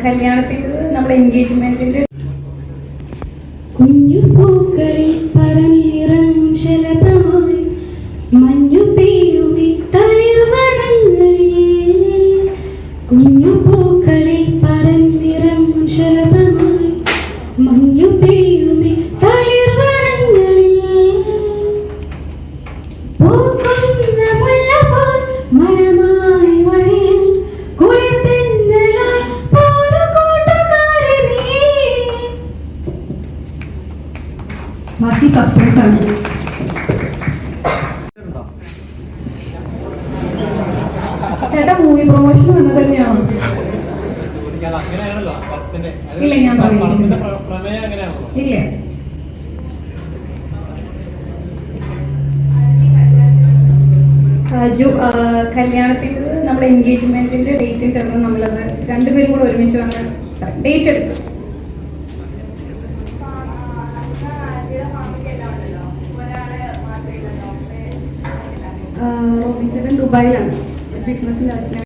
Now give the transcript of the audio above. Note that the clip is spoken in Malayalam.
കല്യാണത്തിന്റെ നമ്മുടെ എൻഗേജ്മെന്റിന്റെ കുഞ്ഞു പൂക്കളിൽ പറന്നിറങ്ങും ശലഭമായി മഞ്ഞു പെയ്യുമി തളിർവനങ്ങളിൽ കുഞ്ഞു പൂക്കളിൽ പറന്നിറങ്ങും ശലഭമായി മഞ്ഞു പെയ്യുമി തളിർവനങ്ങളിൽ ബാക്കി സസ്പെൻസ് ആണ്. ചേട്ടാ മൂവി പ്രൊമോഷൻ വന്നത് തന്നെയാണോ ഇല്ല, ഞാൻ ഇല്ല. ജു ആ, കല്യാണത്തിന്റെ നമ്മുടെ എൻഗേജ്മെന്റിന്റെ ഡേറ്റിൽ തന്നെ നമ്മളത് രണ്ടുപേരും കൂടെ ഒരുമിച്ച് വന്ന് ഡേറ്റ് എടുക്കും. റോബിൻ ചേട്ടൻ ദുബായിലാണ് ബിസിനസ്സിന്റെ ആവശ്യത്തിന്